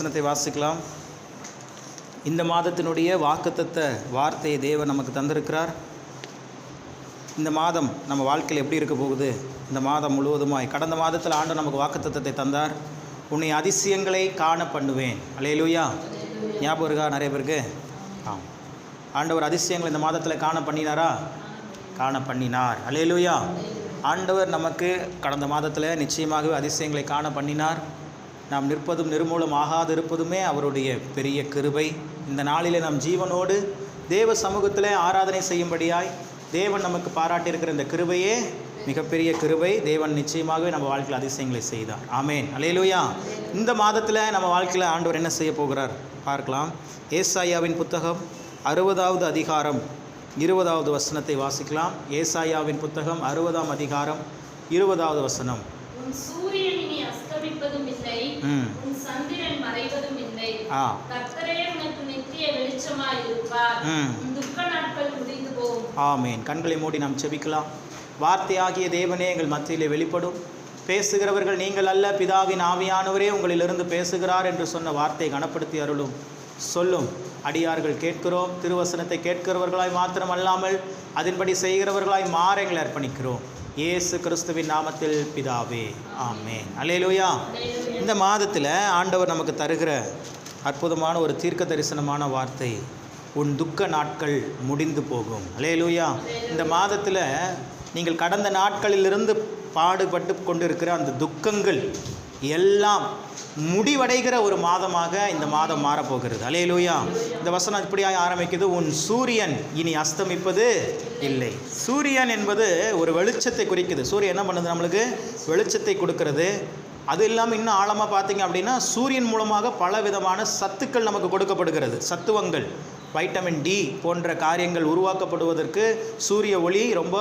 வசனத்தை வாசிக்கலாம். இந்த மாதத்தினுடைய வாக்குத்தத்த வார்த்தையை தேவன் நமக்கு தந்திருக்கிறார். இந்த மாதம் நம்ம வாழ்க்கையில் எப்படி இருக்க போகுது? இந்த மாதம் முழுவதுமாய் கடந்த மாதத்தில் ஆண்டு நமக்கு வாக்குத்தத்தை தந்தார். உன்னை அதிசயங்களை காண பண்ணுவேன். அலையலூயா ஞாபகம் இருக்கா? நிறைய பேருக்கு? ஆ ஆண்டவர் அதிசயங்களை இந்த மாதத்தில் காண பண்ணினாரா? காண பண்ணினார். அலையலூயா ஆண்டவர் நமக்கு கடந்த மாதத்தில் நிச்சயமாகவே அதிசயங்களை காண பண்ணினார். நாம் நிற்பதும் நிர்மூலம் ஆகாதிருப்பதுமே அவருடைய பெரிய கிருபை. இந்த நாளிலே நாம் ஜீவனோடு தேவ சமூகத்தில் ஆராதனை செய்யும்படியாய் தேவன் நமக்கு பாராட்டியிருக்கிற இந்த கிருபையே மிகப்பெரிய கிருபை. தேவன் நிச்சயமாகவே நம்ம வாழ்க்கையில் அதிசயங்களை செய்தார். ஆமேன். அலையலூயா இந்த மாதத்தில் நம்ம வாழ்க்கையில் ஆண்டவர் என்ன செய்ய போகிறார்? பார்க்கலாம். ஏசாயாவின் புத்தகம் அறுபதாவது அதிகாரம் இருபதாவது வசனத்தை வாசிக்கலாம். ஏசாயாவின் புத்தகம் அறுபதாம் அதிகாரம் இருபதாவது வசனம். உன் சூரியன் இனி அஸ்தமிப்பதும் இல்லை. ம். உன் சந்திரன் மறைவதும் இல்லை. ஆ. கர்த்தரே உனக்கு நித்திய வெளிச்சமாய் இருப்பார் ம். உன் துக்க நாட்கள் முடிந்து போகும். ஆமேன். கண்களை மூடி நாம் செபிக்கலாம் வார்த்தையாகிய தேவனே எங்கள் மத்தியிலே வெளிப்படும். பேசுகிறவர்கள் நீங்கள் அல்ல பிதாவின் ஆவியானவரே உங்களிலிருந்து பேசுகிறார் என்று சொன்ன வார்த்தையை கனப்படுத்தி அருளும். சொல்லும். அடியார்கள் கேட்கிறோம். திருவசனத்தை கேட்கிறவர்களாய் மாத்திரம் அல்லாமல் அதன்படி செய்கிறவர்களாய் மாற எங்களை அர்ப்பணிக்கிறோம். இயேசு கிறிஸ்துவின் நாமத்தில் பிதாவே ஆமே அலையிலோயா இந்த மாதத்தில் ஆண்டவர் நமக்கு தருகிற அற்புதமான ஒரு தீர்க்க தரிசனமான வார்த்தை உன் துக்க நாட்கள் முடிந்து போகும். அலேலூயா இந்த மாதத்தில் நீங்கள் கடந்த நாட்களிலிருந்து பாடுபட்டு கொண்டிருக்கிற அந்த துக்கங்கள் எல்லாம் முடிவடைகிற ஒரு மாதமாக இந்த மாதம் மாறப்போகிறது. அலேலூயா இந்த வசனம் இப்படியாக ஆரம்பிக்குது. உன் சூரியன் இனி அஸ்தமிப்பது இல்லை. சூரியன் என்பது ஒரு வெளிச்சத்தை குறிக்குது. சூரியன் என்ன பண்ணுது நம்மளுக்கு? வெளிச்சத்தை கொடுக்கறது. அது இல்லாமல் இன்னும் ஆழமாக பார்த்தீங்க அப்படின்னா சூரியன் மூலமாக பல விதமான சத்துக்கள் நமக்கு கொடுக்கப்படுகிறது. சத்துவங்கள் வைட்டமின் டி போன்ற காரியங்கள் உருவாக்கப்படுவதற்கு சூரிய ஒளி ரொம்ப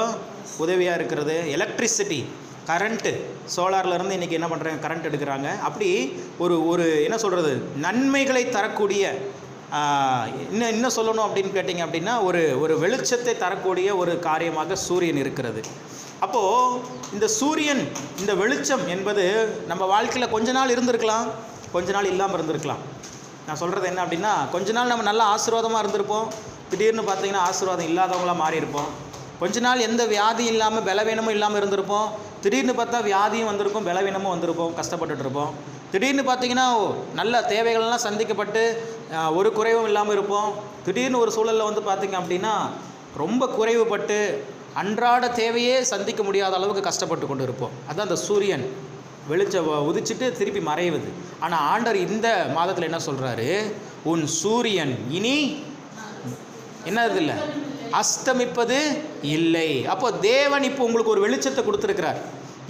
உதவியாக இருக்கிறது. எலக்ட்ரிசிட்டி கரண்ட்டு சோலார்லேருந்து இன்றைக்கி என்ன பண்ணுறாங்க கரண்ட் எடுக்கிறாங்க. அப்படி ஒரு ஒரு என்ன சொல்கிறது நன்மைகளை தரக்கூடிய இன்னும் இன்னும் சொல்லணும் அப்படின்னு கேட்டிங்க அப்படின்னா ஒரு ஒரு வெளிச்சத்தை தரக்கூடிய ஒரு காரியமாக சூரியன் இருக்கிறது. அப்போது இந்த சூரியன் இந்த வெளிச்சம் என்பது நம்ம வாழ்க்கையில் கொஞ்ச நாள் இருந்திருக்கலாம். கொஞ்ச நாள் இல்லாமல் இருந்திருக்கலாம். நான் சொல்கிறது என்ன அப்படின்னா கொஞ்ச நாள் நம்ம நல்லா ஆசீர்வாதமாக இருந்திருப்போம். திடீர்னு பார்த்தீங்கன்னா ஆசீர்வாதம் இல்லாதவங்களாக மாறியிருப்போம். கொஞ்ச நாள் எந்த வியாதி இல்லாமல் பலவீனமும் இல்லாமல் இருந்திருப்போம். திடீர்னு பார்த்தா வியாதியும் வந்திருக்கும் பலவீனமும் வந்திருப்போம் கஷ்டப்பட்டுட்டு இருப்போம். திடீர்னு பார்த்தீங்கன்னா நல்ல தேவைகள்லாம் சந்திக்கப்பட்டு ஒரு குறைவும் இல்லாமல் இருப்போம். திடீர்னு ஒரு சூழலில் வந்து பார்த்தீங்க அப்படின்னா ரொம்ப குறைவுபட்டு அன்றாட தேவையே சந்திக்க முடியாத அளவுக்கு கஷ்டப்பட்டு கொண்டு இருப்போம். அதுதான் அந்த சூரியன். வெளிச்ச உதிச்சிட்டு திருப்பி மறையுது. ஆனால் ஆண்டர் இந்த மாதத்தில் என்ன சொல்கிறாரு உன் சூரியன் இனி என்னது இல்லை? அஸ்தமிப்பது இல்லை. அப்போ தேவன் இப்போ உங்களுக்கு ஒரு வெளிச்சத்தை கொடுத்துருக்கிறார்.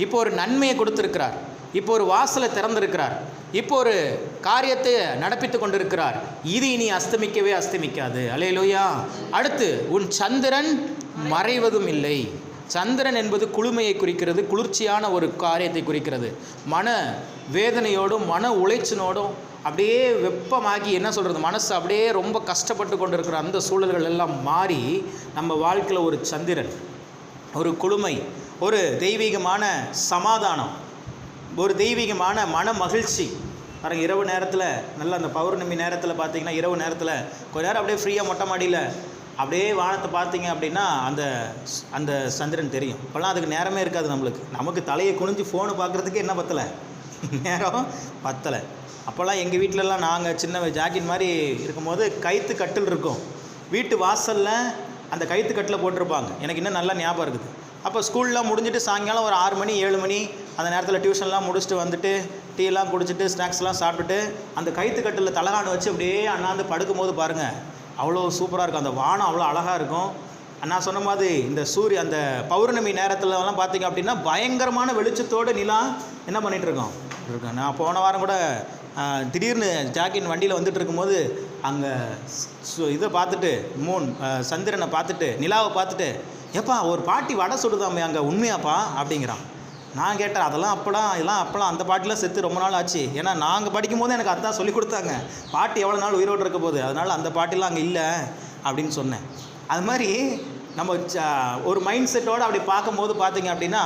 இப்போ ஒரு நன்மையை கொடுத்துருக்கிறார். இப்போ ஒரு வாசலை திறந்திருக்கிறார். இப்போ ஒரு காரியத்தை நடப்பித்து கொண்டிருக்கிறார். இது இனி அஸ்தமிக்கவே அஸ்தமிக்காது. அலையலோயா அடுத்து உன் சந்திரன் மறைவதும் இல்லை. சந்திரன் என்பது குளுமையை குறிக்கிறது குளிர்ச்சியான ஒரு காரியத்தை குறிக்கிறது. மன வேதனையோடும் மன உழைச்சினோடும் அப்படியே வெப்பமாகி என்ன சொல்கிறது மனசு அப்படியே ரொம்ப கஷ்டப்பட்டு கொண்டிருக்கிற அந்த சூழல்கள் எல்லாம் மாறி நம்ம வாழ்க்கையில் ஒரு சந்திரன் ஒரு குளுமை ஒரு தெய்வீகமான சமாதானம் ஒரு தெய்வீகமான மன மகிழ்ச்சி. பாருங்கள் இரவு நேரத்தில் நல்லா அந்த பௌர்ணமி நேரத்தில் பார்த்தீங்கன்னா இரவு நேரத்தில் கொஞ்ச நேரம் அப்படியே ஃப்ரீயாக மொட்டை மாடியில் அப்படியே வானத்தை பார்த்தீங்க அப்படின்னா அந்த அந்த சந்திரன் தெரியும். இப்போல்லாம் அதுக்கு நேரமே இருக்காது நம்மளுக்கு. நமக்கு தலையை குனிஞ்சு ஃபோனு பார்க்குறதுக்கு என்ன பத்தலை? நேரம் பத்தலை. அப்போல்லாம் எங்கள் வீட்டிலலாம் நாங்கள் சின்ன ஜாக்கெட் மாதிரி இருக்கும்போது கைத்து கட்டில் இருக்கும். வீட்டு வாசலில் அந்த கைத்து கட்டில் போட்டிருப்பாங்க. எனக்கு இன்னும் நல்லா ஞாபகம் இருக்குது. அப்போ ஸ்கூல்லாம் முடிஞ்சுட்டு சாயங்காலம் ஒரு ஆறு மணி ஏழு மணி அந்த நேரத்தில் டியூஷன்லாம் முடிச்சுட்டு வந்துட்டு டீலாம் குடிச்சிட்டு ஸ்நாக்ஸ்லாம் சாப்பிட்டுட்டு அந்த கைத்து கட்டில் தலகாணு வச்சு அப்படியே அண்ணாந்து படுக்கும்போது பாருங்கள் அவ்வளோ சூப்பராக இருக்கும். அந்த வானம் அவ்வளோ அழகாக இருக்கும். நான் சொன்ன மாதிரி இந்த சூரிய அந்த பௌர்ணமி நேரத்துலலாம் பார்த்தீங்க அப்படின்னா பயங்கரமான வெளிச்சத்தோடு நிலா என்ன பண்ணிகிட்ருக்கோம் இருக்கோம்? நான் போன வாரம் கூட திடீர்னு ஜாக்கின் வண்டியில் வந்துட்டு இருக்கும்போது அங்கே இதை பார்த்துட்டு மூன் சந்திரனை பார்த்துட்டு நிலாவை பார்த்துட்டு ஏப்பா ஒரு பாட்டி வடை சுடுதாமே அங்கே உண்மையாப்பா? அப்படிங்கிறான். நான் கேட்டேன் அதெல்லாம் அப்போலாம் இதெல்லாம் அப்பலாம் அந்த பாட்டிலாம் செத்து ரொம்ப நாள் ஆச்சு. ஏன்னா நாங்கள் படிக்கும்போது எனக்கு அதான் சொல்லி கொடுத்தாங்க. பாட்டு எவ்வளோ நாள் உயிரோடு இருக்க போகுது அதனால் அந்த பாட்டிலாம் அங்கே இல்லை அப்படின்னு சொன்னேன். அது மாதிரி நம்ம ச- ஒரு மைண்ட் செட்டோடு அப்படி பார்க்கும்போது பார்த்தீங்க அப்படின்னா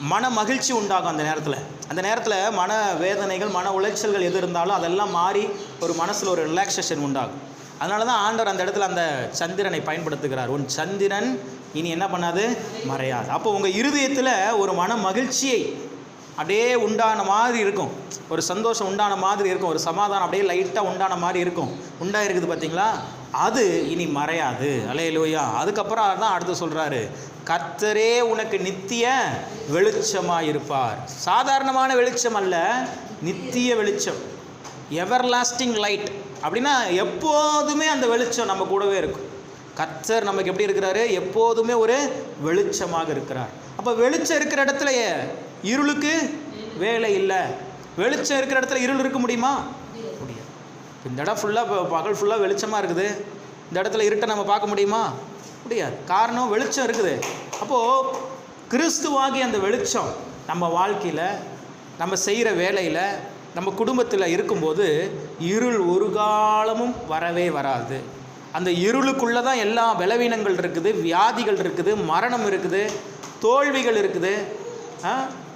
மன மகிழ்ச்சி உண்டாகும் அந்த நேரத்தில். அந்த நேரத்தில் மன வேதனைகள் மன உளைச்சல்கள் எது இருந்தாலும் அதெல்லாம் மாறி ஒரு மனசில் ஒரு ரிலாக்ஸேஷன் உண்டாகும். அதனால தான் ஆண்டவர் அந்த இடத்துல அந்த சந்திரனை பயன்படுத்துகிறார். உன் சந்திரன் இனி என்ன பண்ணாது? மறையாது. அப்போ உங்கள் இருதயத்தில் ஒரு மன மகிழ்ச்சியை அப்படியே உண்டான மாதிரி இருக்கும். ஒரு சந்தோஷம் உண்டான மாதிரி இருக்கும். ஒரு சமாதானம் அப்படியே லைட்டாக உண்டான மாதிரி இருக்கும். உண்டா இருக்குது பார்த்தீங்களா அது இனி மறையாது. அலையலூயா அதுக்கப்புறம் தான் அடுத்து சொல்கிறாரு கர்த்தரே உனக்கு நித்திய வெளிச்சமாக இருப்பார் சாதாரணமான வெளிச்சம் அல்ல நித்திய வெளிச்சம். எவர் லாஸ்டிங் லைட் அப்படின்னா எப்போதுமே அந்த வெளிச்சம் நம்ம கூடவே இருக்கும். கர்த்தர் நமக்கு எப்படி இருக்கிறாரு? எப்போதுமே ஒரு வெளிச்சமாக இருக்கிறார். அப்போ வெளிச்சம் இருக்கிற இடத்துலயே இருளுக்கு வேலை இல்லை. வெளிச்சம் இருக்கிற இடத்துல இருள் இருக்க முடியுமா? முடியாது. இந்த இடம் ஃபுல்லாக பகல் ஃபுல்லாக வெளிச்சமாக இருக்குது. இந்த இடத்துல இருட்டை நம்ம பார்க்க முடியுமா? முடியாது. காரணம் வெளிச்சம் இருக்குது. அப்போது கிறிஸ்துவாகி அந்த வெளிச்சம் நம்ம வாழ்க்கையில் நம்ம செய்கிற வேலையில் நம்ம குடும்பத்தில் இருக்கும்போது இருள் ஒரு காலமும் வரவே வராது. அந்த இருளுக்குள்ளே தான் எல்லா பலவீனங்கள் இருக்குது வியாதிகள் இருக்குது மரணம் இருக்குது தோல்விகள் இருக்குது.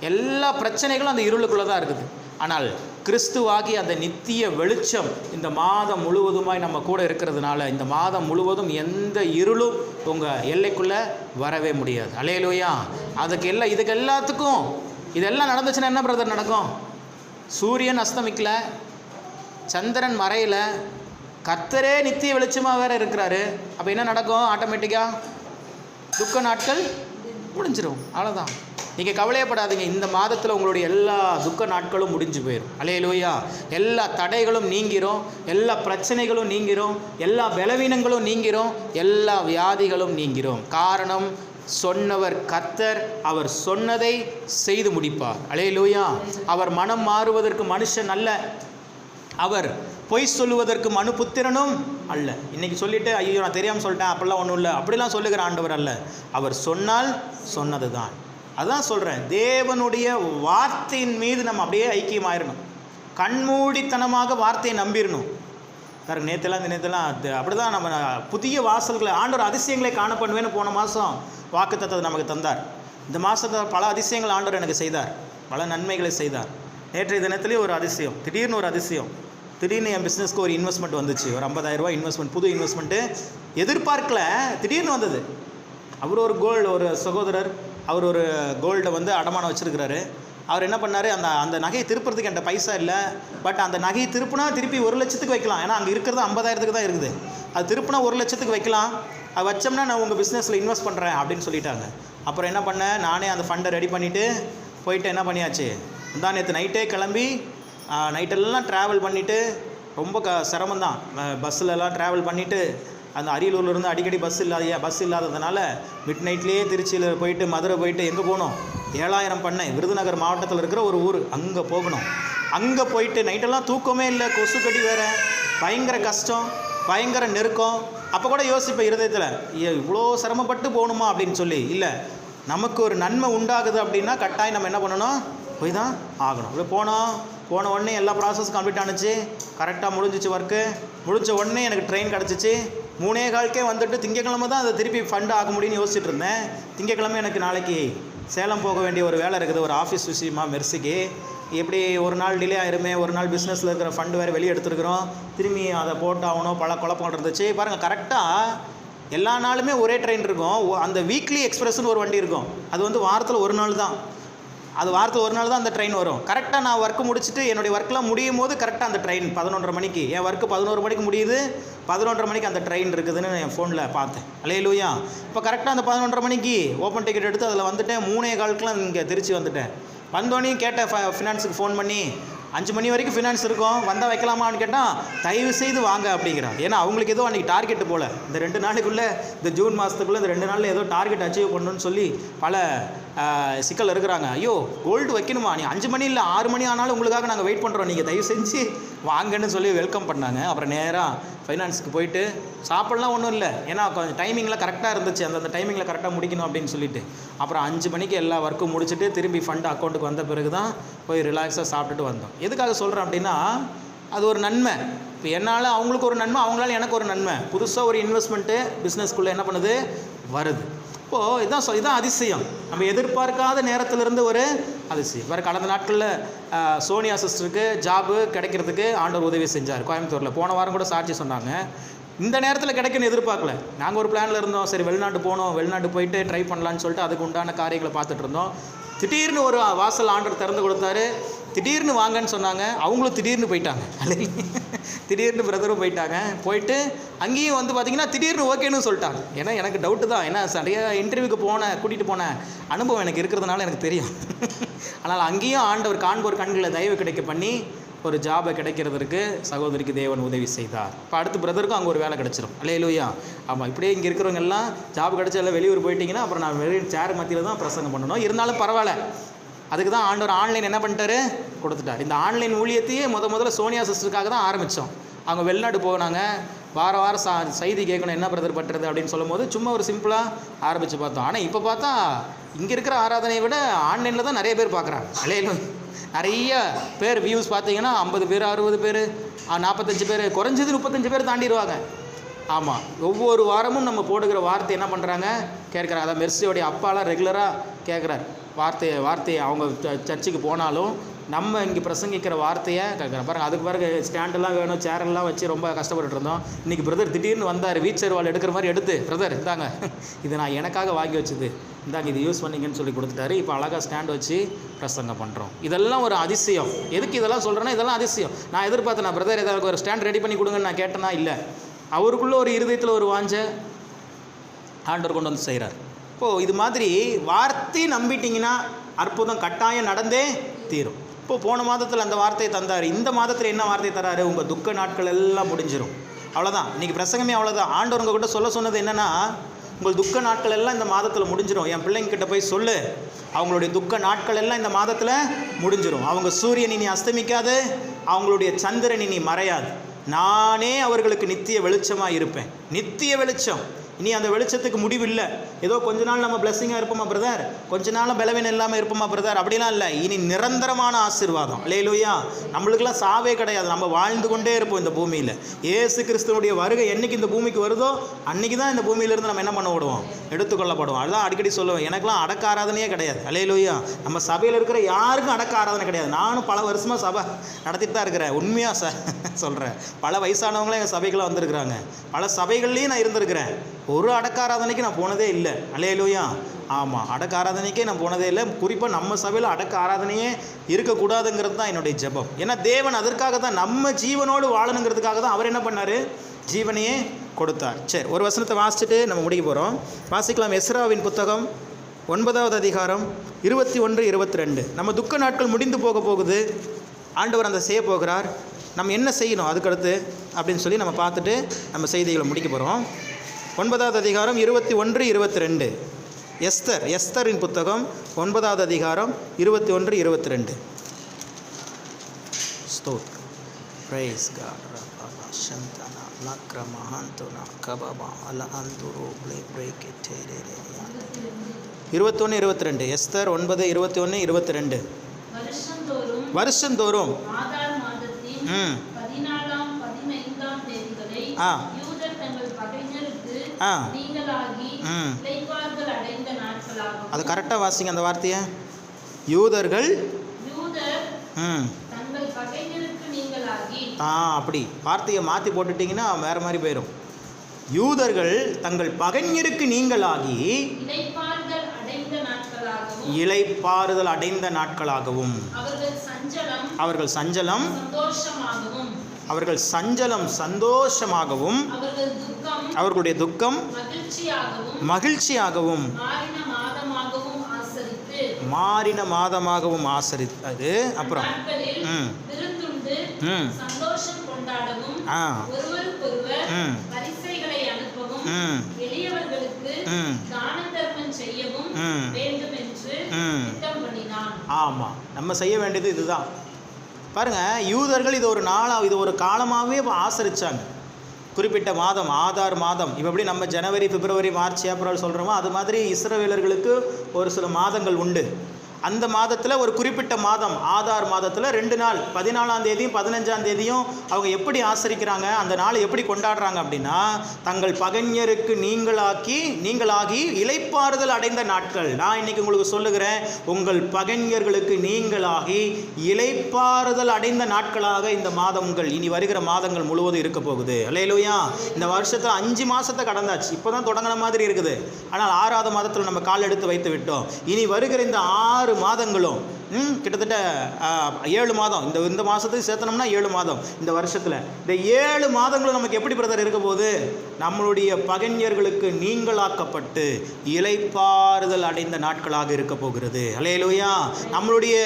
எல்லா பிரச்சனைகளும் அந்த இருளுக்குள்ளே தான் இருக்குது. ஆனால் கிறிஸ்துவாகி அந்த நித்திய வெளிச்சம் இந்த மாதம் முழுவதுமாய் நம்ம கூட இருக்கிறதுனால இந்த மாதம் முழுவதும் எந்த இருளும் உங்கள் எல்லைக்குள்ளே வரவே முடியாது. அலையலோயா அதுக்கு எல்லாம் இதுக்கு எல்லாத்துக்கும் இதெல்லாம் நடந்துச்சுன்னா என்ன பிரதர் நடக்கும்? சூரியன் அஸ்தமிக்கல சந்திரன் மறையல கர்த்தரே நித்திய வெளிச்சமாக வேற இருக்கிறாரு. அப்போ என்ன நடக்கும்? ஆட்டோமேட்டிக்காக துக்க நாட்கள் முடிஞ்சிடும் அவ்வளோதான் நீங்கள் கவலையப்படாதீங்க. இந்த மாதத்தில் உங்களுடைய எல்லா துக்க நாட்களும் முடிஞ்சு போயிடும் அலையலோயா எல்லா தடைகளும் நீங்கிரும். எல்லா பிரச்சனைகளும் நீங்கிரும். எல்லா பலவீனங்களும் நீங்கிரும். எல்லா வியாதிகளும் நீங்கிரும். காரணம் சொன்னவர் கத்தர் அவர் சொன்னதை செய்து முடிப்பார். அலையலோயா அவர் மனம் மாறுவதற்கு மனுஷன் அல்ல. அவர் பொய் சொல்லுவதற்கு மனு புத்திரனும் அல்ல. இன்னைக்கு சொல்லிட்டு ஐயோ நான் தெரியாமல் சொல்லிட்டேன் அப்படிலாம் ஒன்றும் இல்லை. அப்படிலாம் சொல்லுகிற ஆண்டவர் அல்ல. அவர் சொன்னால் சொன்னது தான் அதான் சொல்கிறேன் தேவனுடைய வார்த்தையின் மீது நம்ம அப்படியே ஐக்கியமாயிடணும் கண்மூடித்தனமாக வார்த்தையை நம்பிடணும் பாருங்க நேற்றுலாம் இந்த நேற்றுலாம் அப்படி தான் நம்ம புதிய வாசல்களை ஆண்டவர் அதிசயங்களை காண பண்ணுவேன்னு போன மாதம் வாக்குத்தத்தை நமக்கு தந்தார். இந்த மாதத்தில் பல அதிசயங்கள் ஆண்டவர் எனக்கு செய்தார். பல நன்மைகளை செய்தார். நேற்றைய தினத்திலே ஒரு அதிசயம். திடீர்னு ஒரு அதிசயம். திடீர்னு என் பிஸ்னஸ்க்கு ஒரு இன்வெஸ்ட்மெண்ட் வந்துச்சு. ஒரு ஐம்பதாயிரரூபா இன்வெஸ்ட்மெண்ட் புது இன்வெஸ்ட்மெண்ட்டு எதிர்பார்க்கல. திடீர்னு வந்தது. அவர் ஒரு கோல்டு ஒரு சகோதரர். அவர் ஒரு கோல்டை வந்து அடமானம் வச்சுருக்கிறாரு. அவர் என்ன பண்ணார்? அந்த அந்த நகையை திருப்புறதுக்கு என்கிட்ட பைசா இல்லை. பட் அந்த நகையை திருப்புனா திருப்பி ஒரு லட்சத்துக்கு வைக்கலாம். ஏன்னா அங்கே இருக்கிறது ஐம்பதாயிரத்துக்கு தான் இருக்குது. அது திருப்புனா ஒரு லட்சத்துக்கு வைக்கலாம். அது வச்சோம்னா நான் உங்கள் பிஸ்னஸில் இன்வெஸ்ட் பண்ணுறேன் அப்படின்னு சொல்லிட்டாங்க. அப்புறம் என்ன பண்ணேன்? நானே அந்த ஃபண்டை ரெடி பண்ணிவிட்டு போயிட்டு என்ன பண்ணியாச்சு? தான் நேற்று நைட்டே கிளம்பி நைட்டெல்லாம் ட்ராவல் பண்ணிவிட்டு ரொம்ப க சிரமம் தான் பஸ்ஸிலலாம் ட்ராவல் பண்ணிவிட்டு அந்த அரியலூர்லேருந்து அடிக்கடி பஸ் இல்லாத பஸ் இல்லாததுனால மிட் நைட்லேயே திருச்சியில் போயிட்டு மதுரை போயிட்டு எங்கே போகணும்? ஏழாயிரம் பண்ணை. விருதுநகர் மாவட்டத்தில் இருக்கிற ஒரு ஊர். அங்கே போகணும். அங்கே போயிட்டு நைட்டெல்லாம் தூக்கமே இல்லை. கொசு கடி வேறு. பயங்கர கஷ்டம். பயங்கர நெருக்கம். அப்போ கூட யோசிப்பேன் இருதயத்தில் இவ்வளோ சிரமப்பட்டு போகணுமா? அப்படின்னு சொல்லி. இல்லை. நமக்கு ஒரு நன்மை உண்டாகுது அப்படின்னா கட்டாயம் நம்ம என்ன பண்ணணும்? போய் தான் ஆகணும். இப்போ போனோம் போன உடனே எல்லா ப்ராசஸ் கம்ப்ளீட் ஆனுச்சு. கரெக்டாக முடிஞ்சிச்சு ஒர்க்கு முடிஞ்ச உடனே எனக்கு ட்ரெயின் கிடச்சிச்சு. மூணே காலுக்கே வந்துட்டு திங்கக்கிழமை தான் அதை திருப்பி ஃபண்ட் ஆக முடியும்னு யோசிச்சுட்டு இருந்தேன். திங்கக்கிழமை எனக்கு நாளைக்கு சேலம் போக வேண்டிய ஒரு வேலை இருக்குது. ஒரு ஆஃபீஸ் விஷயமா மெர்சிக்கு. எப்படி ஒரு நாள் டிலே ஆயிருமே ஒரு நாள் பிஸ்னஸில் இருக்கிற ஃபண்டு வேறு வெளியே எடுத்துருக்குறோம். திரும்பி அதை போட்டாகணும் பல குழப்பம் இருந்துச்சு. பாருங்கள் கரெக்டாக எல்லா நாளுமே ஒரே ட்ரெயின் இருக்கும். அந்த வீக்லி எக்ஸ்பிரஸ்னு ஒரு வண்டி இருக்கும். அது வந்து வாரத்தில் ஒரு நாள் தான். அது வாரத்தில் ஒரு நாள் தான் அந்த ட்ரெயின் வரும். கரெக்டாக நான் ஒர்க்கு முடிச்சுட்டு என்னுடைய ஒர்க்லாம் முடியும் போது கரெக்டாக அந்த ட்ரெயின் பதினொன்றரை மணிக்கு. என் ஒர்க்கு பதினோரு மணிக்கு முடியுது பதினொன்றரை மணிக்கு அந்த ட்ரெயின் இருக்குதுன்னு என் ஃபோனில் பார்த்தேன். அலையிலூயா இப்போ கரெக்டாக அந்த பதினொன்றரை மணிக்கு ஓப்பன் டிக்கெட் எடுத்து அதில் வந்துட்டேன். மூணே காலுக்குலாம் இங்கே திருச்சி வந்துட்டேன். வந்தோடனே கேட்டேன் ஃபினான்ஸுக்கு ஃபோன் பண்ணி அஞ்சு மணி வரைக்கும் ஃபினான்ஸ் இருக்கும். வந்தால் வைக்கலாமான்னு கேட்டால் தயவு செய்து வாங்க அப்படிங்கிறான் ஏன்னா அவங்களுக்கு ஏதோ அன்றைக்கி டார்கெட் போல். இந்த ரெண்டு நாளைக்குள்ளே இந்த ஜூன் மாதத்துக்குள்ளே இந்த ரெண்டு நாளில் ஏதோ டார்கெட் அச்சீவ் பண்ணணும்னு சொல்லி பல சிக்கல் இருக்கிறாங்க. ஐயோ கோல்டு வைக்கணுமா? நீ அஞ்சு மணி இல்லை ஆறு மணி ஆனாலும் உங்களுக்காக நாங்கள் வெயிட் பண்ணுறோம் நீங்கள் தயவு செஞ்சு வாங்கன்னு சொல்லி வெல்கம் பண்ணாங்க. அப்புறம் நேராக ஃபைனான்ஸுக்கு போயிட்டு சாப்பிட்லாம் ஒன்றும் இல்லை. ஏன்னா கொஞ்சம் டைமிங்கில் கரெக்டாக இருந்துச்சு. அந்தந்த டைமிங்கில் கரெக்டாக முடிக்கணும் அப்படின்னு சொல்லிட்டு. அப்புறம் அஞ்சு மணிக்கு எல்லா ஒர்க்கும் முடிச்சுட்டு திரும்பி ஃபண்ட் அக்கௌண்ட்டுக்கு வந்த பிறகு தான் போய் ரிலாக்ஸாக சாப்பிட்டுட்டு வந்தோம். எதுக்காக சொல்கிறேன் அப்படின்னா அது ஒரு நன்மை. இப்போ என்னால் அவங்களுக்கு ஒரு நன்மை அவங்களால எனக்கு ஒரு நன்மை. புதுசாக ஒரு இன்வெஸ்ட்மெண்ட்டு பிஸ்னஸ்க்குள்ளே என்ன பண்ணுது? வருது. இப்போது இதான் சொ- இதான் அதிசயம். நம்ம எதிர்பார்க்காத நேரத்திலிருந்து ஒரு அதிசயம். வேறு கடந்த நாட்களில் சோனியா சிஸ்டருக்கு ஜாபு கிடைக்கிறதுக்கு ஆண்டவர் உதவி செஞ்சார் கோயம்புத்தூரில். போன வாரம் கூட சாட்சி சொன்னாங்க. இந்த நேரத்தில் கிடைக்குன்னு எதிர்பார்க்கல. நாங்கள் ஒரு பிளானில் இருந்தோம். சரி வெளிநாட்டு போனோம். வெளிநாட்டு போயிட்டு ட்ரை பண்ணலான்னு சொல்லிட்டு அதுக்கு உண்டான காரியங்களை பார்த்துட்டு இருந்தோம். திடீர்னு ஒரு வாசல் ஆண்டர் திறந்து கொடுத்தாரு. திடீர்னு வாங்கன்னு சொன்னாங்க. அவங்களும் திடீர்னு போயிட்டாங்க. திடீர்னு பிரதரும் போயிட்டாங்க. போயிட்டு அங்கேயும் வந்து பார்த்தீங்கன்னா திடீர்னு ஓகேன்னு சொல்லிட்டாங்க. ஏன்னா எனக்கு டவுட்டு தான். ஏன்னா நிறைய இன்டர்வியூக்கு போன கூட்டிகிட்டு போன அனுபவம் எனக்கு இருக்கிறதுனால எனக்கு தெரியும். ஆனால் அங்கேயும் ஆண்டவர் காண்போர் கண்களை தயவு கிடைக்க பண்ணி ஒரு ஜாபை கிடைக்கிறதுக்கு சகோதரிக்கு தேவன் உதவி செய்தார். இப்போ அடுத்து பிரதருக்கும் அங்கே ஒரு வேலை கிடச்சிரும். லூயா ஆமாம் இப்படியே இங்கே இருக்கிறவங்க எல்லாம் ஜாப் கிடச்சி எல்லாம் வெளியூர் போயிட்டீங்கன்னா அப்புறம் நான் வெளியே சேர் மத்தியில் தான் பிரசங்கம் பண்ணணும். இருந்தாலும் பரவாயில்ல. அதுக்கு தான் ஆண்டவர் ஆன்லைன் என்ன பண்ணிட்டாரு? கொடுத்துட்டார். இந்த ஆன்லைன் ஊழியத்தையே முத முதல்ல சோனியா சிஸ்டருக்காக தான் ஆரம்பித்தோம் அவங்க வெளிநாடு போனாங்க. வார வாரம் சா செய்தி கேட்கணும் என்ன பிரதர் பண்ணுறது அப்படின்னு சொல்லும்போது சும்மா ஒரு சிம்பிளாக ஆரம்பித்து பார்த்தோம். ஆனால் இப்போ பார்த்தா இங்கே இருக்கிற ஆராதனையை விட ஆன்லைனில் தான் நிறைய பேர் பார்க்குறாங்க. அலையிலும் நிறைய பேர் வியூஸ் பார்த்தீங்கன்னா ஐம்பது பேர் அறுபது பேர் நாற்பத்தஞ்சு பேர் குறைஞ்சது முப்பத்தஞ்சு பேர் தாண்டிடுவாங்க. ஆமாம் ஒவ்வொரு வாரமும் நம்ம போடுகிற வார்த்தை என்ன பண்ணுறாங்க கேட்குறாங்க அதான் மெர்சியோடைய அப்பாலாம் ரெகுலராக கேட்குறாரு. வார்த்தையை வார்த்தையை அவங்க ச- சர்ச்சுக்கு போனாலும் நம்ம இங்கே பிரசங்கிக்கிற வார்த்தையை கேட்குறேன் பாருங்க அதுக்கு பிறகு ஸ்டாண்டெல்லாம் வேணும் சேரெல்லாம் வச்சு ரொம்ப கஷ்டப்பட்டு இருந்தோம். இன்றைக்கி பிரதர் திடீர்னு வந்தார் வீட் வாழ் எடுக்கிற மாதிரி எடுத்து பிரதர் இந்தாங்க. இது நான் எனக்காக வாங்கி வச்சது. இந்தாங்க இது யூஸ் பண்ணீங்கன்னு சொல்லி கொடுத்துட்டாரு. இப்போ அழகாக ஸ்டாண்ட் வச்சு பிரசங்கம் பண்ணுறோம் இதெல்லாம் ஒரு அதிசயம். எதுக்கு இதெல்லாம் சொல்கிறேன்னா இதெல்லாம் அதிசயம். நான் எதிர்பார்த்தேன் நான் பிரதர் ஏதாவது ஒரு ஸ்டாண்ட் ரெடி பண்ணி கொடுங்கன்னு நான் கேட்டேன்னா இல்லை. அவருக்குள்ளே ஒரு இருதயத்தில் ஒரு வாஞ்ச ஆண்டவர் கொண்டு வந்து செய்கிறார் இப்போது இது மாதிரி வார்த்தை நம்பிட்டீங்கன்னா அற்புதம் கட்டாயம் நடந்தே தீரும். இப்போது போன மாதத்தில் அந்த வார்த்தையை தந்தார். இந்த மாதத்தில் என்ன வார்த்தை தராரு? உங்கள் துக்க நாட்கள் எல்லாம் முடிஞ்சிடும் அவ்வளோதான் இன்றைக்கி பிரசங்கமே அவ்வளோதான் ஆண்டவர் உங்ககிட்ட சொல்ல சொன்னது என்னென்னா உங்கள் துக்க நாட்கள் எல்லாம் இந்த மாதத்தில் முடிஞ்சிடும் என் பிள்ளைங்க கிட்ட போய் சொல்லு. அவங்களுடைய துக்க நாட்கள் எல்லாம் இந்த மாதத்தில் முடிஞ்சிடும் அவங்க சூரியன் இனி அஸ்தமிக்காது. அவங்களுடைய சந்திரன் இனி மறையாது. நானே அவர்களுக்கு நித்திய வெளிச்சமாக இருப்பேன். நித்திய வெளிச்சம். இனி அந்த வெளிச்சத்துக்கு முடிவு இல்லை ஏதோ கொஞ்ச நாள் நம்ம பிளஸ்ஸிங்காக இருப்போமா பிரதர் கொஞ்ச நாள் பலவீனம் இல்லாமல் இருப்போமா பிரதர் அப்படிலாம் இல்லை. இனி நிரந்தரமான ஆசீர்வாதம். இல்லையிலோயா நம்மளுக்கெல்லாம் சாவே கிடையாது. நம்ம வாழ்ந்து கொண்டே இருப்போம் இந்த பூமியில். ஏசு கிறிஸ்துவனுடைய வருகை என்றைக்கு இந்த பூமிக்கு வருதோ அன்னைக்கு தான் இந்த பூமியிலிருந்து நம்ம என்ன பண்ண விடுவோம் எடுத்துக்கொள்ளப்படுவோம். அதுதான் அடிக்கடி சொல்லுவேன். எனக்குலாம் அடக்க ஆராதனையே கிடையாது. அலையிலோயா நம்ம சபையில் இருக்கிற யாருக்கும் அடக்க ஆராதனை கிடையாது. நானும் பல வருஷமாக சபை நடத்திட்டு தான் இருக்கிறேன். உண்மையாக ச சொல்கிறேன் பல வயசானவங்களும் எங்கள் சபைக்கெல்லாம் வந்திருக்கிறாங்க. பல சபைகள்லேயும் நான் இருந்திருக்கிறேன். ஒரு அடக்க ஆராதனைக்கு நான் போனதே இல்லை. அலையலோயா ஆமாம் அடக்க ஆராதனைக்கே நான் போனதே இல்லை. குறிப்பாக நம்ம சபையில் அடக்க ஆராதனையே இருக்கக்கூடாதுங்கிறது தான் என்னுடைய ஜெபம். ஏன்னா தேவன் அதற்காக தான் நம்ம ஜீவனோடு வாழணுங்கிறதுக்காக தான் அவர் என்ன பண்ணார்? ஜீவனையே கொடுத்தார். சரி ஒரு வசனத்தை வாசிச்சுட்டு நம்ம முடிக்க போகிறோம் வாசிக்கலாம் எஸ்ராவின் புத்தகம் ஒன்பதாவது அதிகாரம் இருபத்தி ஒன்று இருபத்தி ரெண்டு. நம்ம துக்க நாட்கள் முடிந்து போக போகுது. ஆண்டவர் அந்த செய்ய போகிறார். நம்ம என்ன செய்யணும்? அதுக்கடுத்து அப்படின்னு சொல்லி நம்ம பார்த்துட்டு நம்ம செய்திகளை முடிக்க போகிறோம் ஒன்பதாவது அதிகாரம் இருபத்தி ஒன்று இருபத்தி ரெண்டு. எஸ்தர் எஸ்தரின் புத்தகம் ஒன்பதாவது அதிகாரம் இருபத்தி ஒன்று இருபத்தி ரெண்டு. Break it இருபத்தொன்று இருபத்தி ரெண்டு. எஸ்தர் ஒன்பது இருபத்தி ஒன்று இருபத்தி ரெண்டு. வருஷந்தோறும் ம். ஆ. ஆ. ம். அது கரெக்டாக வாசிங்க அந்த வார்த்தையை. யூதர்கள் யூதர் ம். ஆ அப்படி. வார்த்தையை மாற்றி போட்டுட்டிங்கன்னா வேறு மாதிரி போயிடும் யூதர்கள் தங்கள் பகைஞருக்கு நீங்களாகி இளைப்பாறுதல் அடைந்த நாட்களாகவும் அவர்கள் சஞ்சலம் அவர்கள் சஞ்சலம் சந்தோஷமாகவும் அவர்களுடைய துக்கம் மகிழ்ச்சியாகவும் மாறின மாதமாகவும் ஆசரித்தது அப்புறம் ம். ம். ஆ. ம். ம். ம். ம். ம். ஆமாம் நம்ம செய்ய வேண்டியது இதுதான். பாருங்கள் யூதர்கள் இது ஒரு நாளாக இது ஒரு காலமாகவே ஆசரித்தாங்க குறிப்பிட்ட மாதம் ஆதார் மாதம். இப்போ எப்படி நம்ம ஜனவரி பிப்ரவரி மார்ச் ஏப்ரல் சொல்கிறோமோ அது மாதிரி இஸ்ரவேலர்களுக்கு ஒரு சில மாதங்கள் உண்டு. அந்த மாதத்தில் ஒரு குறிப்பிட்ட மாதம் ஆதார் மாதத்தில் ரெண்டு நாள் பதினாலாம் தேதியும் பதினஞ்சாம் தேதியும் அவங்க எப்படி ஆசரிக்கிறாங்க அந்த நாளை எப்படி கொண்டாடுறாங்க அப்படின்னா தங்கள் பகைஞருக்கு நீங்களாக்கி நீங்களாகி இலைப்பாறுதல் அடைந்த நாட்கள். நான் இன்னைக்கு உங்களுக்கு சொல்லுகிறேன் உங்கள் பகைஞர்களுக்கு நீங்களாகி இலைப்பாறுதல் அடைந்த நாட்களாக இந்த மாதங்கள் இனி வருகிற மாதங்கள் முழுவதும் இருக்க போகுது. அல்லையிலுயா இந்த வருஷத்தில் அஞ்சு மாதத்தை கடந்தாச்சு. இப்போ தான் தொடங்கின மாதிரி இருக்குது. ஆனால் ஆறாவது மாதத்தில் நம்ம கால் எடுத்து வைத்து விட்டோம். இனி வருகிற இந்த ஆறு மாதங்களும் ம், கிட்டத்தட்ட ஏழு மாதம். இந்த இந்த மாதத்துக்கு சேர்த்தனோம்னா ஏழு மாதம் இந்த வருஷத்தில். இந்த ஏழு மாதங்களும் நமக்கு எப்படி பிரதர் இருக்க போகுது? நம்மளுடைய பகைஞர்களுக்கு நீங்களாக்கப்பட்டு இலைப்பாறுதல் அடைந்த நாட்களாக இருக்க போகிறது. அலையலுயா நம்மளுடைய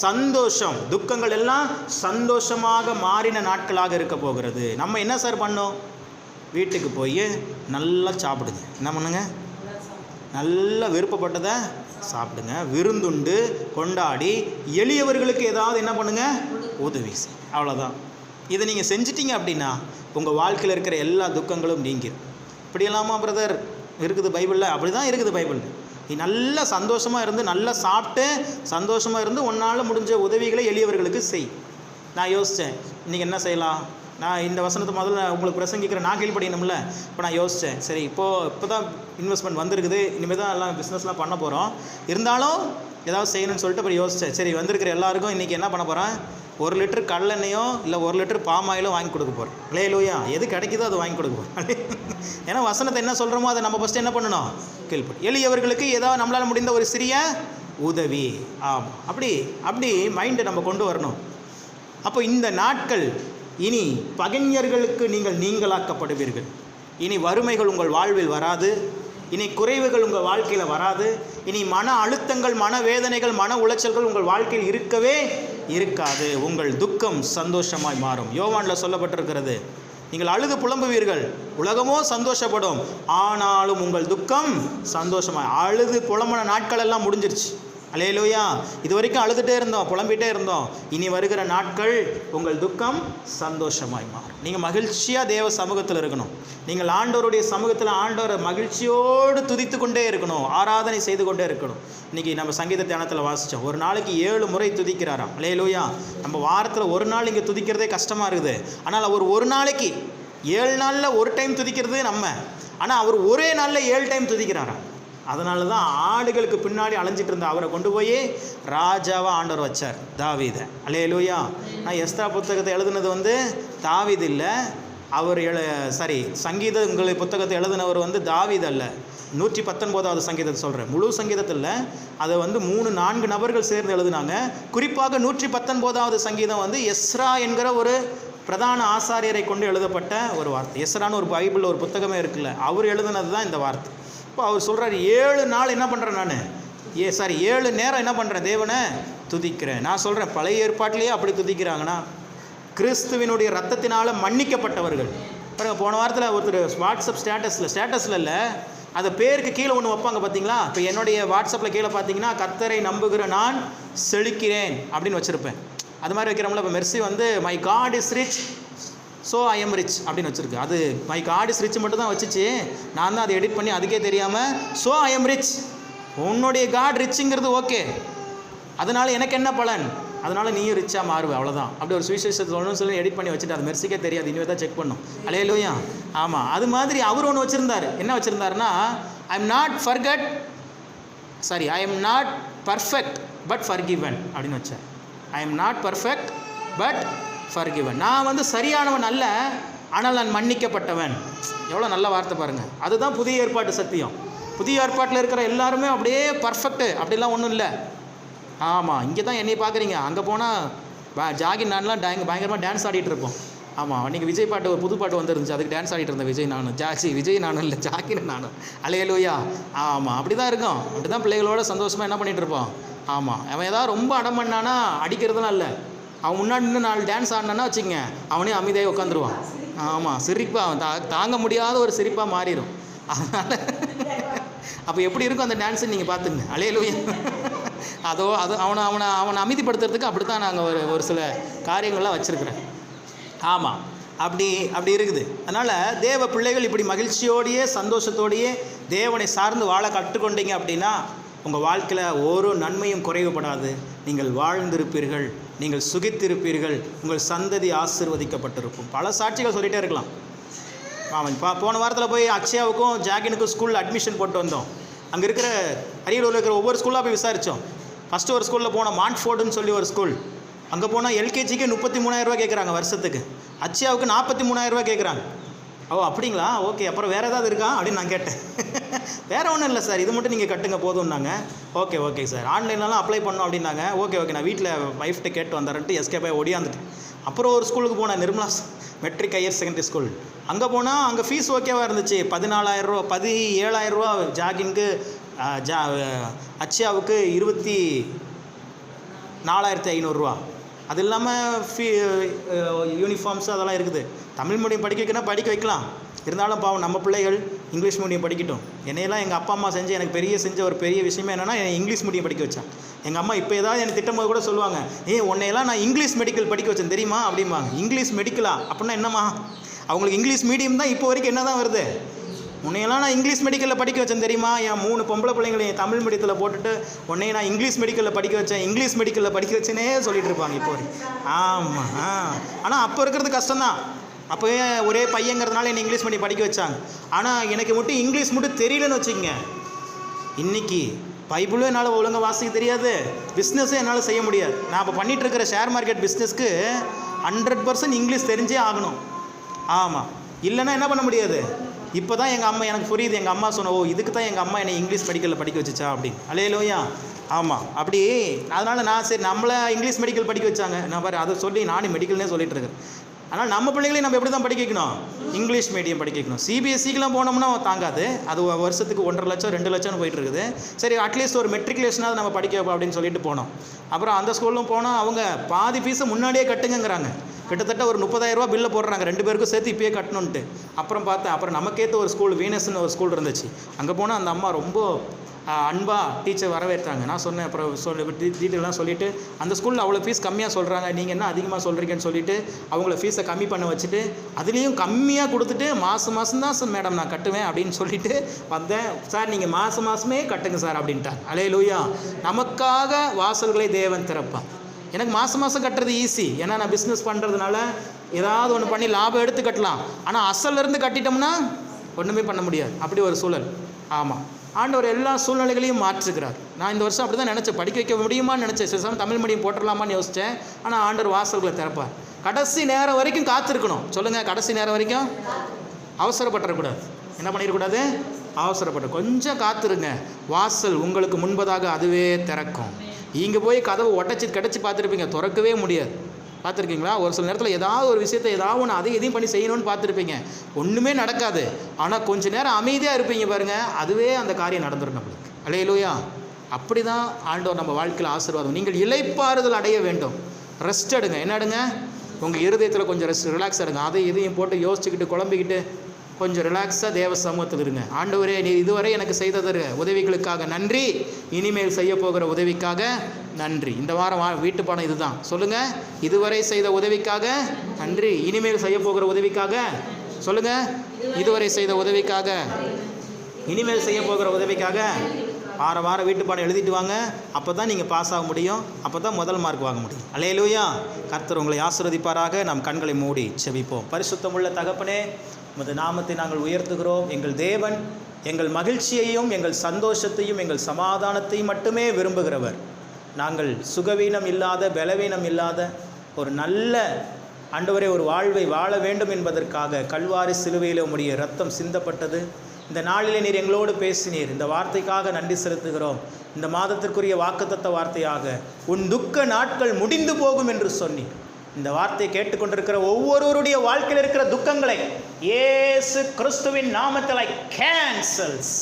சந்தோஷம் துக்கங்கள் எல்லாம் சந்தோஷமாக மாறின நாட்களாக இருக்க போகிறது. நம்ம என்ன சார் பண்ணோம்? வீட்டுக்கு போய் நல்லா சாப்பிடுங்க. என்ன பண்ணுங்க? நல்லா விருப்பப்பட்டதை சாப்பிடுங்க. விருந்துண்டு கொண்டாடி எளியவர்களுக்கு ஏதாவது என்ன பண்ணுங்க? உதவி அவ்வளோதான் இதை நீங்கள் செஞ்சிட்டிங்க அப்படின்னா உங்கள் வாழ்க்கையில் இருக்கிற எல்லா துக்கங்களும் நீங்கிடும் இல்லாமல் பிரதர் இருக்குது பைபிளில்? அப்படி தான் இருக்குது பைபிள். நீ நல்லா சந்தோஷமாக இருந்து நல்லா சாப்பிட்டு சந்தோஷமாக இருந்து உன்னால் முடிஞ்ச உதவிகளை எளியவர்களுக்கு செய். நான் யோசித்தேன் இன்றைக்கி என்ன செய்யலாம்? நான் இந்த வசனத்தை முதல்ல உங்களுக்கு பிரசங்கிக்கிறேன். நான் கீழ்ப்படியணும்ல. இப்போ நான் யோசித்தேன் சரி இப்போது இப்போ தான் இன்வெஸ்ட்மெண்ட் வந்திருக்குது. இனிமேல் தான் எல்லாம் பிஸ்னஸ்லாம் பண்ண போகிறோம் இருந்தாலும் ஏதாவது செய்யணும்னு சொல்லிட்டு அப்புறம் யோசித்தேன் சரி வந்திருக்கிற எல்லாருக்கும் இன்றைக்கி என்ன பண்ண போகிறேன் ஒரு லிட்டர் கடலெண்ணையோ இல்லை ஒரு லிட்டர் பாம் ஆயிலோ வாங்கி கொடுக்க போகிறேன் லே லூயா எது கிடைக்குதோ அதை வாங்கி கொடுக்க போகிறேன் ஏன்னா வசனத்தை என்ன சொல்கிறோமோ அதை நம்ம ஃபஸ்ட்டு என்ன பண்ணணும்? கேள்விப்படும் எளியவர்களுக்கு ஏதாவது நம்மளால் முடிந்த ஒரு சிறிய உதவி. ஆமாம் அப்படி அப்படி மைண்டை நம்ம கொண்டு வரணும். அப்போ இந்த நாட்கள் இனி பகைஞர்களுக்கு நீங்கள் நீங்களாக்கப்படுவீர்கள். இனி வறுமைகள் உங்கள் வாழ்வில் வராது. இனி குறைவுகள் உங்கள் வாழ்க்கையில் வராது. இனி மன அழுத்தங்கள் மன வேதனைகள் மன உளைச்சல்கள் உங்கள் வாழ்க்கையில் இருக்கவே இருக்காது. உங்கள் துக்கம் சந்தோஷமாய் மாறும். யோவானில் சொல்லப்பட்டிருக்கிறது நீங்கள் அழுது புலம்புவீர்கள். உலகமோ சந்தோஷப்படும். ஆனாலும் உங்கள் துக்கம் சந்தோஷமாய் அழுது புலம்புன நாட்கள் எல்லாம் முடிஞ்சிருச்சு. அலையலூயா இது வரைக்கும் அழுதுகிட்டே இருந்தோம் புலம்பிட்டே இருந்தோம். இனி வருகிற நாட்கள் உங்கள் துக்கம் சந்தோஷமாய் மாறும். நீங்கள் மகிழ்ச்சியாக தேவ சமூகத்தில் இருக்கணும். நீங்கள் ஆண்டோருடைய சமூகத்தில் ஆண்டவரை மகிழ்ச்சியோடு துதித்து கொண்டே இருக்கணும். ஆராதனை செய்து கொண்டே இருக்கணும். இன்றைக்கி நம்ம சங்கீத தியானத்தில் வாசித்தோம் ஒரு நாளைக்கு ஏழு முறை துதிக்கிறாராம். அலையலூயா நம்ம வாரத்தில் ஒரு நாள் இங்கே துதிக்கிறதே கஷ்டமாக இருக்குது. ஆனால் அவர் ஒரு நாளைக்கு ஏழு நாளில் ஒரு டைம் துதிக்கிறது நம்ம. ஆனால் அவர் ஒரே நாளில் ஏழு டைம் துதிக்கிறாராம். அதனால தான் ஆடுகளுக்கு பின்னாடி அலைஞ்சிட்டு இருந்த அவரை கொண்டு போய் ராஜாவாக ஆண்டவர் வச்சார் தாவீதை. அலையலூயா நான் எஸ்தா புத்தகத்தை எழுதுனது வந்து தாவீது இல்லை. அவர் எழு சாரி சங்கீதங்களை புத்தகத்தை எழுதினவர் வந்து தாவீது அல்ல. நூற்றி பத்தொன்பதாவது சங்கீதத்தை சொல்கிறேன் முழு சங்கீதத்தில் அதை வந்து மூணு நான்கு நபர்கள் சேர்ந்து எழுதினாங்க. குறிப்பாக நூற்றி பத்தொன்பதாவது சங்கீதம் வந்து எஸ்ரா என்கிற ஒரு பிரதான ஆசாரியரை கொண்டு எழுதப்பட்ட ஒரு வார்த்தை. எஸ்ரான்னு ஒரு பைபிளில் ஒரு புத்தகமே இருக்குல்ல. அவர் எழுதுனது தான் இந்த வார்த்தை. இப்போ அவர் சொல்கிறார் ஏழு நாள் என்ன பண்ணுறேன் நான்? ஏ சாரி ஏழு நேரம் என்ன பண்ணுறேன் தேவனை துதிக்கிறேன். நான் சொல்கிறேன் பழைய ஏற்பாட்டிலேயே அப்படி துதிக்கிறாங்கன்னா கிறிஸ்துவினுடைய ரத்தத்தினால் மன்னிக்கப்பட்டவர்கள். பாருங்கள் போன வாரத்தில் ஒருத்தர் வாட்ஸ்அப் ஸ்டேட்டஸில் ஸ்டேட்டஸில் இல்லை அந்த பேருக்கு கீழே ஒன்று வைப்பாங்க பார்த்தீங்களா இப்போ என்னுடைய வாட்ஸ்அப்பில் கீழே பார்த்தீங்கன்னா கர்த்தரை நம்புகிற நான் செழிக்கிறேன் அப்படின்னு வச்சுருப்பேன். அது மாதிரி வைக்கிறோம்ல இப்போ மெர்சி வந்து my God is rich so I am rich அப்படின்னு வச்சுருக்கு. அது மை காட் இஸ் ரிச் மட்டும் தான் வச்சுச்சு. நான் தான் அதை எடிட் பண்ணி அதுக்கே தெரியாமல் ஸோ ஐ எம் ரிச் உன்னுடைய காட் ரிச்சுங்கிறது ஓகே அதனால் எனக்கு என்ன பலன்? அதனால் நீயும் ரிச்சாக மாறுவ அவ்வளோதான் அப்படி ஒரு சுவிசேஷத்தை சொல்லணும்னு சொல்லி எடிட் பண்ணி வச்சுட்டு அது மெர்சிக்கே தெரியாது. இனிமேல் தான் செக் பண்ணும். அலையலூயா ஆமாம் அது மாதிரி அவர் ஒன்று வச்சுருந்தார். என்ன வச்சுருந்தாருன்னா I am not forgot sorry I am not perfect but forgiven அப்படின்னு வச்சார். I am not perfect but forgiven நான் வந்து சரியானவன் அல்ல ஆனால் நான் மன்னிக்கப்பட்டவன். எவ்வளோ நல்ல வார்த்தை பாருங்கள் அதுதான் புதிய ஏற்பாட்டு சத்தியம். புதிய ஏற்பாட்டில் இருக்கிற எல்லாருமே அப்படியே பர்ஃபெக்ட்டு அப்படிலாம் ஒன்றும் இல்லை. ஆமாம் இங்கே தான் என்னை பார்க்குறீங்க அங்கே போனால் ஜாகி நான்லாம் டேங் பயங்கரமாக டான்ஸ் ஆடிட்டு இருப்போம். ஆமாம் அன்றைக்கி விஜய் பாட்டு ஒரு புது பாட்டு வந்துருந்துச்சு. அதுக்கு டான்ஸ் ஆடிட்டு இருந்தேன் விஜய் நானும். ஜாசி விஜய் நானும் இல்லை ஜாக்கின்னு நானும். அலையலூயா. ஆமாம் அப்படி தான் இருக்கும். அப்படி தான் பிள்ளைகளோட சந்தோஷமாக என்ன பண்ணிகிட்டு இருப்போம்? ஆமாம் அவன் ஏதாவது ரொம்ப அடம் பண்ணானா அடிக்கிறதுலாம் இல்லை. அவன் முன்னாடி நின்று நாலு டான்ஸ் ஆடினான்னா வச்சுங்க அவனே அமைதியாக உட்காந்துருவான். ஆமாம் சிரிப்பாக அவன் தா தாங்க முடியாத ஒரு சிரிப்பாக மாறிடும். அதனால் அப்போ எப்படி இருக்கும் அந்த டான்ஸை நீங்கள் பார்த்துங்க அலையலூயா அதோ அது அவனை அவனை அவனை அமைதிப்படுத்துறதுக்கு அப்படி தான் நாங்கள் ஒரு ஒரு சில காரியங்கள்லாம் வச்சுருக்குறேன். ஆமாம் அப்படி அப்படி இருக்குது. அதனால் தேவ பிள்ளைகள் இப்படி மகிழ்ச்சியோடையே சந்தோஷத்தோடையே தேவனை சார்ந்து வாழ கற்றுக்கொண்டீங்க அப்படின்னா உங்கள் வாழ்க்கையில் ஒரு நன்மையும் குறைவுபடாது. நீங்கள் வாழ்ந்திருப்பீர்கள் நீங்கள் சுகித்திருப்பீர்கள் உங்கள் சந்ததி ஆசிர்வதிக்கப்பட்டிருக்கும். பல சாட்சிகள் சொல்லிகிட்டே இருக்கலாம். ஆமாம் இப்போ போன வாரத்தில் போய் அக்ஷயாவுக்கும் ஜாகினுக்கும் ஸ்கூலில் அட்மிஷன் போட்டு வந்தோம். அங்கே இருக்கிற அரியலூரில் இருக்கிற ஒவ்வொரு ஸ்கூலாக போய் விசாரித்தோம் ஃபஸ்ட்டு ஒரு ஸ்கூலில் போனோம் மான்ட்ஃபோர்டுன்னு சொல்லி ஒரு ஸ்கூல் அங்கே போனால் எல்கேஜிக்கு முப்பத்தி மூணாயிரரூவா கேட்குறாங்க வருஷத்துக்கு. அக்ஷயாவுக்கு நாற்பத்தி மூணாயிரரூவா கேட்குறாங்க ஓ அப்படிங்களா? ஓகே அப்புறம் வேறு ஏதாவது இருக்கா? அப்படின்னு நான் கேட்டேன். வேறு ஒன்றும் இல்லை சார். இது மட்டும் நீங்கள் கட்டுங்க போதும்னாங்க. Okay okay sir. ஆன்லைன்லலாம் அப்ளை பண்ணோம் அப்படின்னாங்க. ஓகே ஓகே நான் வீட்டில் ஒய்ஃப்ட்டு கேட்டு வந்தாரன்ட்டு எஸ்கே போய் ஒடியாந்துட்டேன் அப்புறம் ஒரு ஸ்கூலுக்கு போனேன் Nirmala matric higher secondary school அங்கே போனால் அங்கே ஃபீஸ் ஓகேவாக இருந்துச்சு. பதினாலாயிரரூவா பதி ஏழாயிரரூவா ஜாகிங்க்கு ஜா அச்சியாவுக்கு இருபத்தி நாலாயிரத்தி ஐநூறுரூவா அது இல்லாமல் ஃபீ யூனிஃபார்ம்ஸ் அதெல்லாம் இருக்குது. தமிழ் மீடியம் படிக்க வைக்கணும் படிக்க வைக்கலாம். இருந்தாலும் பாவம் நம்ம பிள்ளைகள் இங்கிலீஷ் மீடியம் படிக்கட்டும். என்னையெல்லாம் எங்கள் அப்பா அம்மா செஞ்சு எனக்கு பெரிய செஞ்ச ஒரு பெரிய விஷயமே என்னென்னா என்னை இங்கிலீஷ் மீடியம் படிக்க வச்சேன் எங்கள் அம்மா இப்போ ஏதாவது எனக்கு திட்டம் போது கூட சொல்லுவாங்க ஏ உன்னையெல்லாம் நான் இங்கிலீஷ் மெடிக்கல் படிக்க வச்சேன் தெரியுமா? அப்படிம்பாங்க. இங்கிலீஷ் மெடிக்கலா அப்படின்னா என்னம்மா? அவங்களுக்கு இங்கிலீஷ் மீடியம் தான் இப்போ வரைக்கும் என்ன தான் வருது? உன்னையெல்லாம் நான் இங்கிலீஷ் மெடிக்கலில் படிக்க வச்சேன் தெரியுமா? என் மூணு பொம்பளை பிள்ளைங்களை என் தமிழ் மீடியத்தில் போட்டுட்டு உன்னைய நான் இங்கிலீஷ் மெடிக்கலில் படிக்க வச்சேன் இங்கிலீஷ் மெடிக்கலில் படிக்க வச்சேனே சொல்லிட்டு இருப்பாங்க இப்போ ஆமாம் ஆ. ஆனால் அப்போ இருக்கிறது கஷ்டம்தான். அப்போவே ஒரே பையங்கிறதுனால என்னை இங்கிலீஷ் மீடியம் படிக்க வச்சாங்க. ஆனால் எனக்கு மட்டும் இங்கிலீஷ் மட்டும் தெரியலன்னு வச்சுக்கங்க. இன்றைக்கி பைபிளும் என்னால் ஒழுங்காக வாசிக்க தெரியாது பிஸ்னஸும் என்னால் செய்ய முடியாது. நான் இப்போ பண்ணிகிட்ருக்கிற இருக்கிற ஷேர் மார்க்கெட் பிஸ்னஸ்க்கு ஹண்ட்ரட் பர்சன்ட் இங்கிலீஷ் தெரிஞ்சே ஆகணும். ஆமாம் இல்லைன்னா என்ன பண்ண முடியாது? இப்போ தான் எங்கள் அம்மா எனக்கு புரியுது எங்கள் அம்மா சொன்ன ஓ இதுக்கு தான் எங்கள் அம்மா என்னை இங்கிலீஷ் மெடிக்கலில் படிக்க வச்சுச்சா? அப்படின்னு. அலையிலோயா. ஆமாம் அப்படி அதனால் நான் சரி நம்மளை இங்கிலீஷ் மெடிக்கல் படிக்க வச்சாங்க. நான் பாரு அதை சொல்லி நானும் மெடிக்கல்னே சொல்லிட்டு இருக்கேன் ஆனால் நம்ம பிள்ளைங்களையும் நம்ம எப்படி தான் படிக்க வைக்கணும்? இங்கிலீஷ் மீடியம் படிக்க வைக்கணும். சிபிஎஸ்சிக்கெலாம் போனோம்னா தாங்காது. அது வருஷத்துக்கு ஒன்றரை லட்சம் ரெண்டு லட்சம்னு போயிட்டு இருக்குது சரி அட்லீஸ்ட் ஒரு மெட்ரிகுலேஷனாக நம்ம படிக்க வைப்போம் அப்படின்னு சொல்லிட்டு போனோம். அப்புறம் அந்த ஸ்கூலும் போனால் அவங்க பாதி ஃபீஸை முன்னாடியே கட்டுங்கிறாங்க கிட்டத்தட்ட ஒரு முப்பதாயிரரூபா பில்லை போடுறாங்க. ரெண்டு பேருக்கும் சேர்த்து இப்பயே கட்டணுன்ட்டு அப்புறம் பார்த்தேன் அப்புறம் நமக்கேற்ற ஒரு ஸ்கூல் வீனஸ்னு ஒரு ஸ்கூல் இருந்துச்சு. அங்கே போனால் அந்த அம்மா ரொம்ப அன்பாக டீச்சர் வரவேற்றாங்க. நான் சொன்னேன் அப்புறம் சொல்லி டீட்டெயிலாம் சொல்லிவிட்டு அந்த ஸ்கூலில் அவ்வளோ ஃபீஸ் கம்மியாக சொல்கிறாங்க நீங்கள் என்ன அதிகமாக சொல்கிறீங்கன்னு சொல்லிவிட்டு அவங்கள ஃபீஸை கம்மி பண்ண வச்சுட்டு அதுலேயும் கம்மியாக கொடுத்துட்டு மாதம் மாதம் தான் சார் மேடம் நான் கட்டுவேன் அப்படின்னு சொல்லிட்டு வந்தேன். சார் நீங்கள் மாதம் மாதமே கட்டுங்க சார் அப்படின்ட்டாங்க. அலே லூயா நமக்காக வாசல்களை தேவன் திறப்பான் எனக்கு மாதம் மாதம் கட்டுறது ஈஸி ஏன்னா நான் பிஸ்னஸ் பண்ணுறதுனால ஏதாவது ஒன்று பண்ணி லாபம் எடுத்து கட்டலாம். ஆனால் அசல்ல இருந்து கட்டிட்டோம்னா ஒன்றுமே பண்ண முடியாது. அப்படி ஒரு சூழல். ஆமாம் ஆண்டவர் எல்லா சூழ்நிலைகளையும் மாற்றுகிறார். நான் இந்த வருஷம் அப்படி தான் நினச்சேன். படிக்க வைக்க முடியுமான்னு நினச்சேன். சில சமயம் தமிழ் மீடியம் போட்டுடலாமான்னு யோசித்தேன் ஆனால் ஆண்டவர் வாசல்களை திறப்பார். கடைசி நேரம் வரைக்கும் காத்திருக்கணும். சொல்லுங்கள் கடைசி நேரம் வரைக்கும்? அவசரப்பட்டுறக்கூடாது. என்ன பண்ணிடக்கூடாது அவசரப்பட்டு. கொஞ்சம் காத்துருங்க. வாசல் உங்களுக்கு முன்பதாக அதுவே திறக்கும். இங்கே போய் கதவை உடச்சி கிடச்சி பார்த்துருப்பீங்க. திறக்கவே முடியாது. பார்த்துருக்கீங்களா? ஒரு சில நேரத்தில் ஏதாவது ஒரு விஷயத்தை ஏதாவது ஒன்று அதை எதையும் பண்ணி செய்யணும்னு பார்த்துருப்பீங்க. ஒன்றுமே நடக்காது. ஆனால் கொஞ்ச நேரம் அமைதியாக இருப்பீங்க பாருங்கள் அதுவே அந்த காரியம் நடந்துடும் நம்மளுக்கு. அலையிலோயா. அப்படி தான் ஆண்டவர் நம்ம வாழ்க்கையில் ஆசீர்வாதம். நீங்கள் இலைப்பாறுதல் அடைய வேண்டும். ரெஸ்ட் எடுங்க. என்ன எடுங்க? உங்கள் இருதயத்தில் கொஞ்சம் ரெஸ்ட் ரிலாக்ஸ் எடுங்க அதை இதையும் போட்டு யோசிச்சுக்கிட்டு குழம்பிக்கிட்டு கொஞ்சம் ரிலாக்ஸாக தேவ சமூகத்தில் இருங்க. ஆண்டவரே நீ இதுவரை எனக்கு செய்ததற்கு உதவிகளுக்காக நன்றி. இனிமேல் செய்ய போகிற உதவிக்காக நன்றி. இந்த வாரம் வா வீட்டு பணம் இதுதான். சொல்லுங்கள் இதுவரை செய்த உதவிக்காக நன்றி. இனிமேல் செய்ய போகிற உதவிக்காக சொல்லுங்கள் இதுவரை செய்த உதவிக்காக இனிமேல் செய்ய போகிற உதவிக்காக வார வாரம் வீட்டு பாடம் எழுதிட்டு வாங்க. அப்போ தான் நீங்கள் பாஸ் ஆக முடியும். அப்போ தான் முதல் மார்க் வாங்க முடியும். அலையலூயா கர்த்தர் உங்களை ஆசிர்வதிப்பாராக. நம் கண்களை மூடி செவிப்போம் பரிசுத்தமுள்ள தகப்பனே உமது நாமத்தை நாங்கள் உயர்த்துகிறோம். எங்கள் தேவன் எங்கள் மகிழ்ச்சியையும் எங்கள் சந்தோஷத்தையும் எங்கள் சமாதானத்தையும் மட்டுமே விரும்புகிறவர். நாங்கள் சுகவீனம் இல்லாத பலவீனம் இல்லாத ஒரு நல்ல ஆண்டவரே ஒரு வாழ்வை வாழ வேண்டும் என்பதற்காக கல்வாரி சிலுவையில் உம்முடைய ரத்தம் சிந்தப்பட்டது. இந்த நாளிலே நீர் எங்களோடு பேசினீர். இந்த வார்த்தைக்காக நன்றி செலுத்துகிறோம். இந்த மாதத்திற்குரிய வாக்குத்தத்த வார்த்தையாக உன் துக்க நாட்கள் முடிந்து போகும் என்று சொன்னீர். இந்த வார்த்தையை கேட்டுக்கொண்டிருக்கிற ஒவ்வொருவருடைய வாழ்க்கையில் இருக்கிற துக்கங்களை ஏசு கிறிஸ்துவின் நாமத்தில் கேன்சல்ஸ்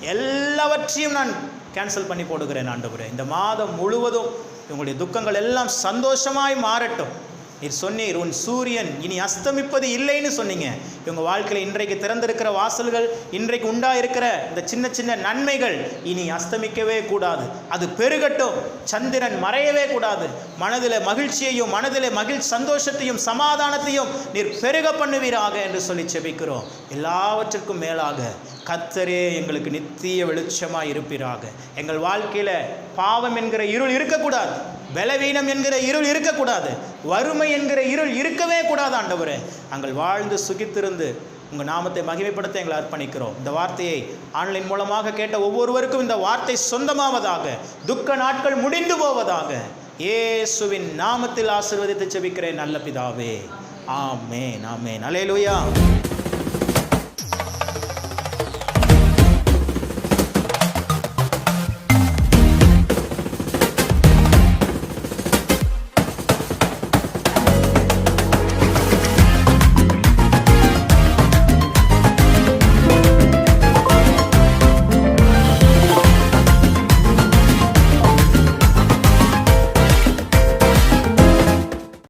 எல்லாவற்றையும் நான் கேன்சல் பண்ணி போடுகிறேன் ஆண்டு இந்த மாதம் முழுவதும் உங்களுடைய துக்கங்கள் எல்லாம் சந்தோஷமாய் மாறட்டும். நீர் சொன்னீர் உன் சூரியன் இனி அஸ்தமிப்பது இல்லைன்னு சொன்னீங்க. இவங்க வாழ்க்கையில் இன்றைக்கு திறந்திருக்கிற வாசல்கள் இன்றைக்கு உண்டாயிருக்கிற இந்த சின்ன சின்ன நன்மைகள் இனி அஸ்தமிக்கவே கூடாது. அது பெருகட்டும் சந்திரன் மறையவே கூடாது. மனதில் மகிழ்ச்சியையும் மனதில் மகிழ் சந்தோஷத்தையும் சமாதானத்தையும் நீர் பெருக பண்ணுவீராக என்று சொல்லி செபிக்கிறோம். எல்லாவற்றிற்கும் மேலாக கத்தரே எங்களுக்கு நித்திய வெளிச்சமாக இருப்பீராக. எங்கள் வாழ்க்கையில் பாவம் என்கிற இருள் இருக்கக்கூடாது. பலவீனம் என்கிற இருள் இருக்கக்கூடாது. வறுமை என்கிற இருள் இருக்கவே கூடாது ஆண்டவரே. நாங்கள் வாழ்ந்து சுகித்திருந்து உங்கள் நாமத்தை மகிமைப்படுத்த எங்களை அர்ப்பணிக்கிறோம். இந்த வார்த்தையை ஆன்லைன் மூலமாக கேட்ட ஒவ்வொருவருக்கும் இந்த வார்த்தை சொந்தமாவதாக துக்க நாட்கள் முடிந்து போவதாக இயேசுவின் நாமத்தில் ஆசிர்வதித்து செபிக்கிறேன் நல்ல பிதாவே. Amen amen. அலேலுயா.